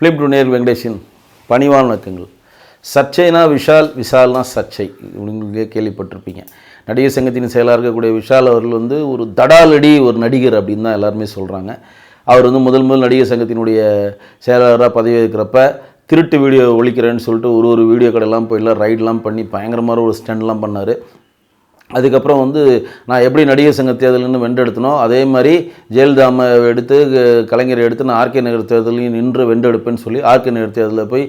Film to வெங்கடேஷின் Venkatesan பணிவான வணக்கங்கள் சர்ச்சைனா விஷால் விஷால்னா சர்ச்சை. உங்களுக்கே கேள்விப்பட்டிருப்பீங்க. நடிகர் சங்கத்தின் செயலாக இருக்கக்கூடிய விஷால் அவர்கள் வந்து ஒரு தடாலடி ஒரு நடிகர் அப்படின்னு தான் எல்லாருமே சொல்கிறாங்க அவர் வந்து முதல் முதல் நடிகர் சங்கத்தினுடைய செயலாளராக பதவி இருக்கிறப்ப திருட்டு வீடியோ ஒழிக்கிறேன்னு சொல்லிட்டு ஒரு ஒரு வீடியோ கடையெல்லாம் போயிடலாம் ரைடெலாம் பண்ணி பயங்கரமான ஒரு ஸ்டண்ட்லாம் பண்ணார். அதுக்கப்புறம் வந்து நான் எப்படி நடிகர் சங்க தேர்தல்னு வென்றெடுத்தனோ அதே மாதிரி ஜெயலலிதாமை எடுத்து கலைஞரை எடுத்து நான் ஆர்கே நகர் தேர்தலையும் நின்று வென்றெடுப்பேன்னு சொல்லி ஆர்கே நகர் தேர்தலில் போய்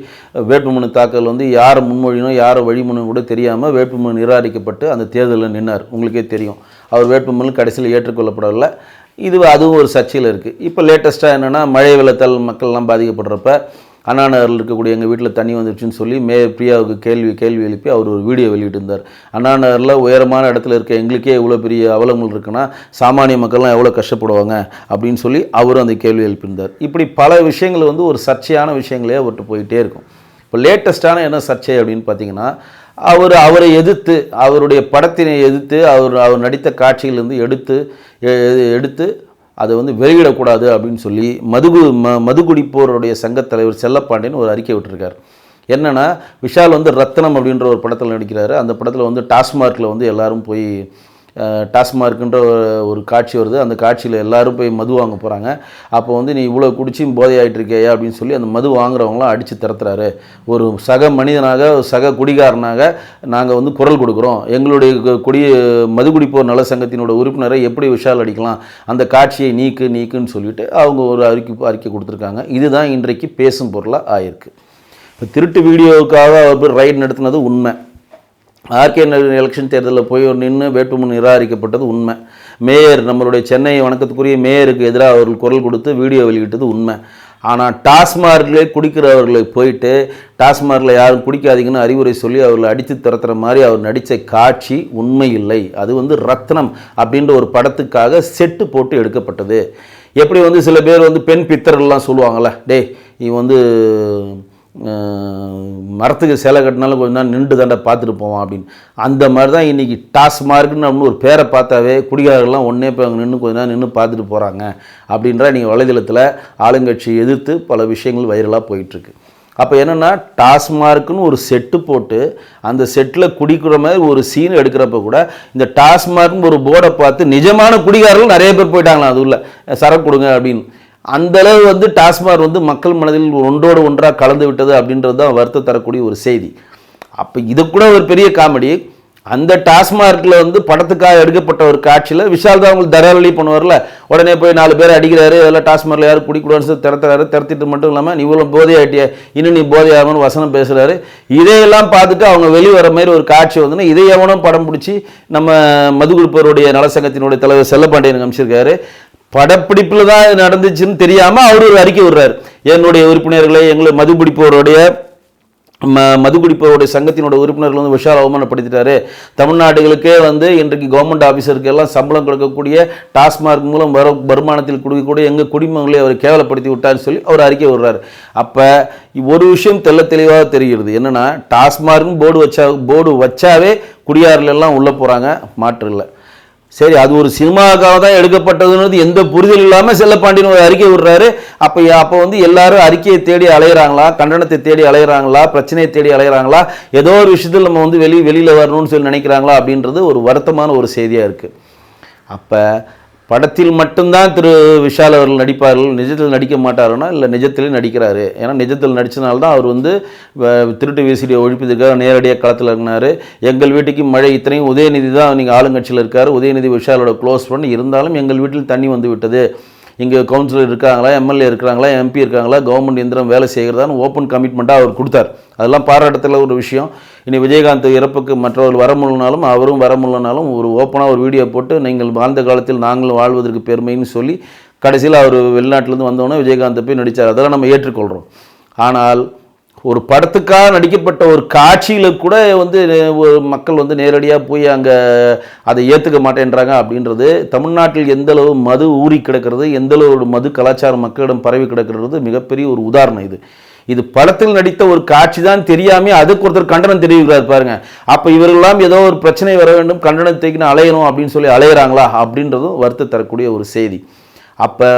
வேட்புமனு தாக்கல் வந்து யாரை முன்மொழினோ யாரை வழிமனு கூட தெரியாமல் வேட்புமனு நிராகரிக்கப்பட்டு அந்த தேர்தலில் நின்னார். உங்களுக்கே தெரியும். அவர் வேட்புமனு கடைசியில் ஏற்றுக்கொள்ளப்படவில்லை. இது அதுவும் ஒரு சர்ச்சையில் இருக்குது இப்போ லேட்டஸ்ட்டாக என்னென்னா மழை வெள்ளத்தால் மக்கள்லாம் பாதிக்கப்படுறப்ப அண்ணா நகரில் இருக்கக்கூடிய எங்கள் வீட்டில் தண்ணி வந்துருச்சுன்னு சொல்லி மே பிரியாவுக்கு கேள்வி கேள்வி எழுப்பி அவர் ஒரு வீடியோ வெளியிட்டிருந்தார். அண்ணா நகரில் உயரமான இடத்துல இருக்க எங்களுக்கே இவ்வளோ பெரிய அவலங்கள் இருக்குன்னா சாமானிய மக்கள்லாம் எவ்வளோ கஷ்டப்படுவாங்க அப்படின்னு சொல்லி அவரும் அந்த கேள்வி எழுப்பியிருந்தார். இப்படி பல விஷயங்கள் வந்து ஒரு சர்ச்சையான விஷயங்களே அவர்கிட்ட போயிட்டே இருக்கும். இப்போ லேட்டஸ்ட்டான என்ன சர்ச்சை அப்படின்னு பார்த்தீங்கன்னா அவர் அவரை எதிர்த்து அவருடைய படத்தினை எதிர்த்து அவர் அவர் நடித்த காட்சியிலிருந்து எடுத்து எடுத்து அதை வந்து வெளியிடக்கூடாது அப்படின்னு சொல்லி மதுகு ம மதுகுடிப்போருடைய சங்கத் தலைவர் செல்லப்பாண்டியன் ஒரு அறிக்கை விட்டுருக்கார். என்னென்னா விஷால் வந்து ரத்னம் அப்படின்ற ஒரு படத்தில் நடிக்கிறாரு. அந்த படத்தில் வந்து டாஸ்மார்க்கில் வந்து எல்லோரும் போய் டாஸ்மார்க்குன்ற ஒரு- காட்சி வருது. அந்த காட்சியில் எல்லாரும் போய் மது வாங்க போகிறாங்க அப்போ வந்து நீ இவ்வளோ குடிச்சு போதை இருக்கியா? அப்படின்னு சொல்லி அந்த மது வாங்குறவங்களாம் அடித்து திறத்துறாரு ஒரு சக மனிதனாக சக குடிகாரனாக நாங்கள் வந்து குரல் கொடுக்குறோம். எங்களுடைய கு- குடி மது குடிப்போர் நல சங்கத்தினோட உறுப்பினரை எப்படி விஷால் அடிக்கலாம்? அந்த காட்சியை நீக்கு நீக்குன்னு சொல்லிட்டு அவங்க ஒரு அறிக்கை அறிக்கை கொடுத்துருக்காங்க. இதுதான் இன்றைக்கு பேசும் பொருளாக ஆயிருக்கு. இப்போ திருட்டு வீடியோவுக்காக அவர் ரைட் ரைடு நடத்தினது உண்மை. ஆர்கே நகர் எலெக்ஷன் தேர்தலில் போய் நின்று வேட்புமனு நிராகரிக்கப்பட்டது உண்மை. மேயர் நம்மளுடைய சென்னை வணக்கத்துக்குரிய மேயருக்கு எதிராக அவர்கள் குரல் கொடுத்து வீடியோ வெளியிட்டது உண்மை. ஆனால் டாஸ்மார்க்லேயே குடிக்கிறவர்களை போயிட்டு டாஸ்மார்க்கில் யாரும் குடிக்காதீங்கன்னு அறிவுரை சொல்லி அவர்களை அடித்து திறத்துற மாதிரி அவர் நடித்த காட்சி உண்மை இல்லை அது வந்து ரத்னம் அப்படின்ற ஒரு படத்துக்காக செட்டு போட்டு எடுக்கப்பட்டது. எப்படி வந்து சில பேர் வந்து பெண் பித்தர்கள்லாம் சொல்லுவாங்கள்ல டேய் இவன் வந்து மரத்துக்கு சிலை கட்டினாலும் கொஞ்ச நேரம் நின்று தாண்டா பார்த்துட்டு போவான் அப்படின்னு. அந்த மாதிரி தான் இன்றைக்கி டாஸ்மார்க்னு அப்படின்னு ஒரு பேரை பார்த்தாவே குடிகாரர்கள்லாம் ஒன்றே போய் அங்கே நின்று கொஞ்ச நேரம் நின்று பார்த்துட்டு போகிறாங்க அப்படின்ற நீங்கள் வலைதளத்தில் ஆளுங்கட்சி எதிர்த்து பல விஷயங்கள் வைரலாக போயிட்டுருக்கு. அப்போ என்னென்னா டாஸ்மார்க்குன்னு ஒரு செட்டு போட்டு அந்த செட்டில் குடிக்கிற மாதிரி ஒரு சீன் எடுக்கிறப்ப கூட இந்த டாஸ்மார்க்னு ஒரு போர்டை பார்த்து நிஜமான குடிகாரர்கள் நிறைய பேர் போயிட்டாங்களாம் அது உள்ள சரக்கு கொடுங்க அப்படின்னு. அந்த அளவு வந்து டாஸ்மாக் வந்து மக்கள் மனதில் ஒன்றோடு ஒன்றாக கலந்து விட்டது அப்படின்றது தான் வருத்தம் தரக்கூடிய ஒரு செய்தி. அப்போ இது கூட ஒரு பெரிய காமெடி. அந்த டாஸ்மார்க்கில் வந்து படத்துக்காக எடுக்கப்பட்ட ஒரு காட்சியில் விஷால் தான் உங்களுக்கு தரவழி பண்ணுவார்ல. உடனே போய் நாலு பேர் அடிக்கிறாரு எல்லாம் டாஸ்மார்க்கில் யாரும் குடிக்கூடாதுன்னு சொல்லி திறத்துறாரு திறத்திட்டு மட்டும் இல்லாமல் நீ இவ்வளோ போதை ஆட்டிய இன்னும் நீ போதை ஆகணும்னு வசனம் பேசுகிறாரு இதையெல்லாம் பார்த்துட்டு அவங்க வெளியே வர மாதிரி ஒரு காட்சி வந்துன்னா இதை எவனும் படம் பிடிச்சி நம்ம மதுகுடுப்பருடைய நலசங்கத்தினுடைய தலைவர் செல்லப்பாண்டியன் அமைச்சிருக்காரு படப்பிடிப்பில் தான் நடந்துச்சுன்னு தெரியாமல் அவர் ஒரு அறிக்கை விடுறாரு. என்னுடைய உறுப்பினர்களை எங்களை மது பிடிப்பவருடைய ம மது குடிப்பவருடைய சங்கத்தினோட உறுப்பினர்கள் வந்து விஷால் அவமானப்படுத்திட்டாரு. தமிழ்நாடுகளுக்கே வந்து இன்றைக்கு கவர்மெண்ட் ஆஃபீஸருக்கு எல்லாம் சம்பளம் கொடுக்கக்கூடிய டாஸ்மார்க் மூலம் வர வருமானத்தில் கொடுக்கக்கூடிய எங்கள் குடும்பங்களை அவர் கேவலப்படுத்தி விட்டார்னு சொல்லி அவர் அறிக்கை விடுறாரு. அப்போ ஒரு விஷயம் தெள்ள தெளிவாக தெரிகிறது. என்னன்னா டாஸ்மார்க்னு போர்டு வச்சா போர்டு வச்சாவே குடியாரில் எல்லாம் உள்ளே போகிறாங்க மாற்று இல்லை. சரி அது ஒரு சினிமாவுக்காக தான் எடுக்கப்பட்டதுன்றது எந்த புரிதல் இல்லாமல் செல்லப்பாண்டியன் ஒரு அறிக்கை விடுறாரு. அப்போ அப்போ வந்து எல்லாரும் அறிக்கையை தேடி அலையிறாங்களா? கண்டனத்தை தேடி அலையிறாங்களா? பிரச்சனையை தேடி அலையிறாங்களா? ஏதோ ஒரு விஷயத்தில் நம்ம வந்து வெளி வெளியில் வரணும்னு சொல்லி நினைக்கிறாங்களா? அப்படின்றது ஒரு வருத்தமான ஒரு செய்தியாக இருக்குது அப்போ படத்தில் மட்டும்தான் திரு விஷால் அவர்கள் நடிப்பார்கள். நிஜத்தில் நடிக்க மாட்டாருன்னா இல்லை நிஜத்திலே நடிக்கிறாரு. ஏன்னா நிஜத்தில் நடித்தனால தான் அவர் வந்து வ- திருட்டு விசிடியை ஒழிப்பதற்காக நேரடியாக களத்தில் இறங்கினார். எங்கள் வீட்டுக்கு மழை இத்தனையும் உதயநிதி தான் நீங்கள் ஆளுங்கட்சியில் இருக்கார். உதயநிதி விஷாலோட க்ளோஸ் பண்ணி இருந்தாலும் எங்கள் வீட்டில் தண்ணி வந்து விட்டது. இங்கே கவுன்சிலர் இருக்காங்களா எம்எல்ஏ இருக்கிறாங்களா எம்பி இருக்காங்களா கவர்மெண்ட் எந்திரம் வேலை செய்கிறதான்னு ஓப்பன் கமிட்மெண்ட்டாக அவர் கொடுத்தார். அதெல்லாம் பாராட்டத்தில் ஒரு விஷயம். இனி விஜயகாந்த் இறப்புக்கு மற்றவர்கள் வர முடியலனாலும் அவரும் வர முடியலனாலும் ஒரு ஓப்பனாக ஒரு வீடியோ போட்டு நீங்கள் வாழ்ந்த காலத்தில் நாங்களும் வாழ்வதற்கு பெருமைன்னு சொல்லி கடைசியில் அவர் வெளிநாட்டிலேருந்து வந்தோடனே விஜயகாந்த் போய் நடித்தார் அதெல்லாம் நம்ம ஏற்றுக்கொள்கிறோம் ஆனால் ஒரு படத்துக்காக நடிக்கப்பட்ட ஒரு காட்சியில் கூட வந்து ஒரு மக்கள் வந்து நேரடியாக போய் அங்கே அதை ஏற்றுக்க மாட்டேன்றாங்க அப்படின்றது தமிழ்நாட்டில் எந்த அளவு மது ஊறி கிடக்கிறது எந்தளவு ஒரு மது கலாச்சாரம் மக்களிடம் பரவி கிடக்கிறது மிகப்பெரிய ஒரு உதாரணம் இது. இது படத்தில் நடித்த ஒரு காட்சி தான் தெரியாமல் அதுக்கு ஒருத்தர் கண்டனம் தெரிவிக்கிறார் பாருங்க. அப்போ இவர்களெல்லாம் ஏதோ ஒரு பிரச்சனை வர வேண்டும் கண்டனத்தைக்கு அலையணும் அப்படின்னு சொல்லி அலையிறாங்களா அப்படின்றதும் வருத்த தரக்கூடிய ஒரு செய்தி. அப்போ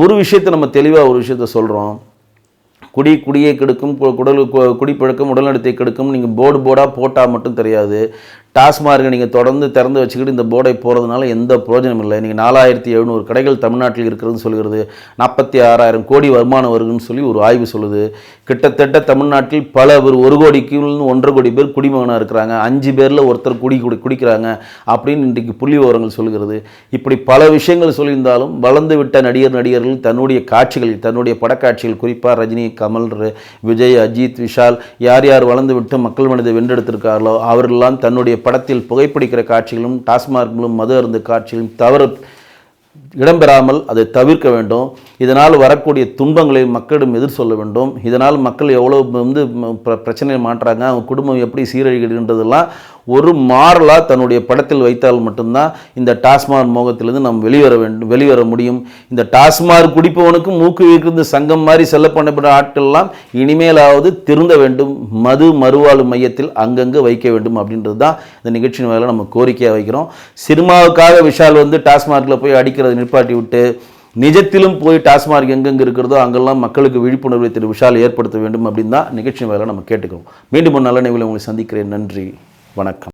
ஒரு விஷயத்தை நம்ம தெளிவாக ஒரு விஷயத்த சொல்கிறோம் குடி குடியை கெடுக்கும் கு- குடல் கு- குடிப்பழக்கம் உடல்நலத்தை கெடுக்கும் நீங்கள் போர்டு போர்டாக போட்டால் மட்டும் தெரியாது. டாஸ்மார்க்கை நீங்கள் தொடர்ந்து திறந்து வச்சுக்கிட்டு இந்த போர்டை போகிறதுனால எந்த பிரயோஜனம் இல்லை. நீங்கள் நாலாயிரத்தி எழுநூறு கடைகள் தமிழ்நாட்டில் இருக்கிறதுன்னு சொல்கிறது நாற்பத்தி ஆறாயிரம் கோடி வருமானம் வருதுன்னு சொல்லி ஒரு ஆய்வு சொல்லுது. கிட்டத்தட்ட தமிழ்நாட்டில் பல பேர் ஒரு கோடிக்கு ஒன்றரை கோடி பேர் குடிமகனாக இருக்கிறாங்க. அஞ்சு பேரில் ஒருத்தர் குடி குடி குடிக்கிறாங்க அப்படின்னு இன்றைக்கு புள்ளி விவரங்கள் சொல்கிறது இப்படி பல விஷயங்கள் சொல்லியிருந்தாலும் வளர்ந்து விட்ட நடிகர் நடிகர்கள் தன்னுடைய காட்சிகளில் தன்னுடைய படக்காட்சிகள் குறிப்பாக ரஜினி கமல் விஜய் அஜித் விஷால் யார் யார் வளர்ந்து விட்டு மக்கள் மனதை வென்றெடுத்திருக்கார்களோ அவர்களெல்லாம் தன்னுடைய படத்தில் புகைப்பிடிக்கிற காட்சிகளும் டாஸ்மார்க்களும் மது அருந்து காட்சிகளும் தவறு இடம்பெறாமல் அதை தவிர்க்க வேண்டும். இதனால் வரக்கூடிய துன்பங்களை மக்களிடம் எதிர் சொல்ல வேண்டும். இதனால் மக்கள் எவ்வளோ வந்து பிர- பிரச்சனையை மாட்டுறாங்க அவங்க குடும்பம் எப்படி சீரழிகிறதுன்றதெல்லாம் ஒரு மாறலாக தன்னுடைய படத்தில் வைத்தால் மட்டும்தான் இந்த டாஸ்மாக் மோகத்திலிருந்து நாம் வெளிவர வேண்டும் வெளிவர முடியும். இந்த டாஸ்மாக் குடிப்பவனுக்கும் மூக்கு வீக்கிருந்து சங்கம் மாதிரி செல்ல பண்ணப்பட்ட ஆட்கள்லாம் இனிமேலாவது திருந்த வேண்டும். மது மறுவாழ்வு மையத்தில் அங்கங்கே வைக்க வேண்டும் அப்படின்றது தான் இந்த நிகழ்ச்சியின் வேலை நம்ம கோரிக்கையாக வைக்கிறோம். சினிமாவுக்காக விஷால் வந்து டாஸ்மார்க்கில் போய் அடிக்கிறதை நிப்பாட்டி விட்டு நிஜத்திலும் போய் டாஸ்மார்க் எங்கெங்கே இருக்கிறதோ அங்கெல்லாம் மக்களுக்கு விழிப்புணர்வை திரு விஷால் ஏற்படுத்த வேண்டும் அப்படின்னு தான் நிகழ்ச்சி வேலை நம்ம கேட்டுக்கிறோம். மீண்டும் ஒரு நல்ல நிகழ்வில் உங்களை சந்திக்கிறேன். நன்றி. வணக்கம்.